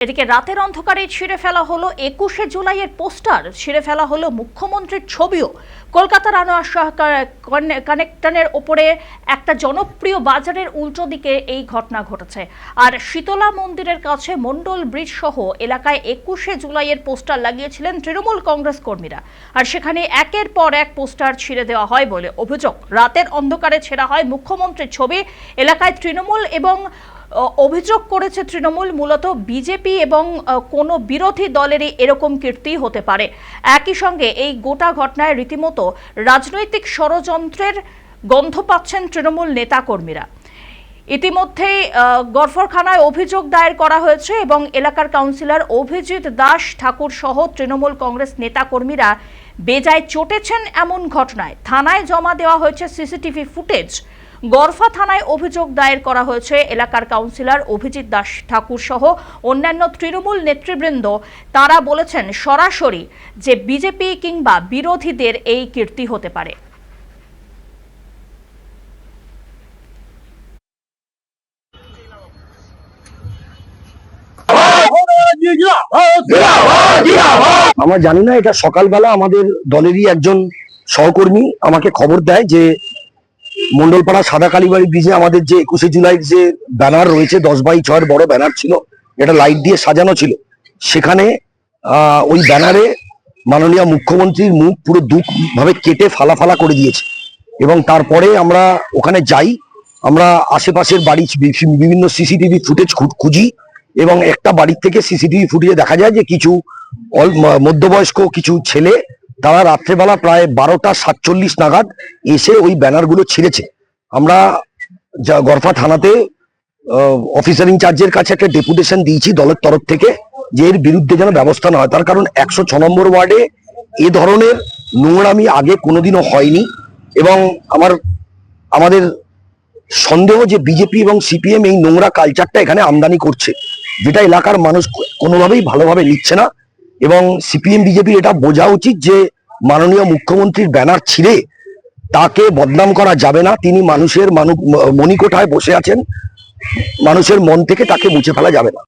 এদিকে রাতের অন্ধকারে ছিঁড়ে ফেলা হলো একুশে জুলাইয়ের পোস্টার, ছিঁড়ে ফেলা হলো মুখ্যমন্ত্রীর ছবিও। কলকাতার আনোয়ার কানে- কানেকটনের ওপরে একটা জনপ্রিয় বাজারের উল্টো দিকে এই ঘটনা ঘটেছে। আর শীতলা মন্দিরের কাছে মন্ডল ব্রিজ সহ এলাকায় একুশে জুলাইয়ের পোস্টার লাগিয়েছিলেন তৃণমূল কংগ্রেস কর্মীরা। আর সেখানে একের পর এক পোস্টার ছিঁড়ে দেওয়া হয় বলে অভিযোগ। রাতের অন্ধকারে ছেঁড়া হয় মুখ্যমন্ত্রীর ছবি। এলাকায় তৃণমূল এবং অভিযোগ করেছে তৃণমূল মূলত বিজেপি এবং কোনো বিরোধী দলেরই এরকম কীর্তি হতে পারে। একই সঙ্গে এই গোটা ঘটনায় রীতিমতো রাজনৈতিক ষড়যন্ত্রের গন্ধ পাচ্ছেন তৃণমূল নেতাকর্মীরা। ইতিমধ্যেই আহ, গড়ফরখানায় অভিযোগ দায়ের করা হয়েছে এবং এলাকার কাউন্সিলর অভিজিৎ দাস ঠাকুর সহ তৃণমূল কংগ্রেস নেতাকর্মীরা বেজায় চটেছেন এমন ঘটনায়। থানায় জমা দেওয়া হয়েছে সিসিটিভি ফুটেজ। গরফা থানায় অভিযোগ দায়ের করা হয়েছে। এলাকার কাউন্সিলর অভিজিৎ দাস ঠাকুর সহ অন্যান্য তৃণমূল নেতৃবৃন্দ, তারা বলেছেন সরাসরি যে বিজেপি কিংবা বিরোধীদের এই কীর্তি হতে পারে। আমরা জানি না, এটা সকালবেলা আমাদের দলেরই একজন সহকর্মী আমাকে খবর দেয় যে মন্ডলপাড়া সাদা কালীবাড়ি ব্রিজে আমাদের যে একুশে জুলাইয়ের যে ব্যানার রয়েছে, দশ বাই ছয়ের বড় ব্যানার ছিল এটা লাইট দিয়ে সাজানো ছিল, সেখানে ওই ব্যানারে মাননীয় মুখ্যমন্ত্রীর মুখ পুরো দুঃখ ভাবে কেটে ফালা ফালা করে দিয়েছে। এবং তারপরে আমরা ওখানে যাই, আমরা আশেপাশের বাড়ি বিভিন্ন সিসিটিভি ফুটেজ খুঁজি, এবং একটা বাড়ির থেকে সিসিটিভি ফুটেজে দেখা যায় যে কিছু মধ্যবয়স্ক কিছু ছেলে তারা রাত্রেবেলা প্রায় বারোটা সাতচল্লিশ নাগাদ এসে ওই ব্যানারগুলো ছিঁড়েছে। আমরা যা গরফা থানাতে অফিসার ইনচার্জের কাছে একটা ডেপুটেশন দিয়েছি দলের তরফ থেকে যে এর বিরুদ্ধে যেন ব্যবস্থা না হয়। তার কারণ একশো ছ নম্বর ওয়ার্ডে এ ধরনের নোংরামি আগে কোনোদিনও হয়নি এবং আমার, আমাদের সন্দেহ যে বিজেপি এবং সিপিএম এই নোংরা কালচারটা এখানে আমদানি করছে, যেটা এলাকার মানুষ কোনোভাবেই ভালোভাবে নিচ্ছে না। এবং সিপিএম বিজেপির এটা বোঝা উচিত যে মাননীয় মুখ্যমন্ত্রীর ব্যানার ছিঁড়ে তাকে বদনাম করা যাবে না। তিনি মানুষের মানু মণিকোঠায় বসে আছেন। মানুষের মন থেকে তাকে মুছে ফেলা যাবে না।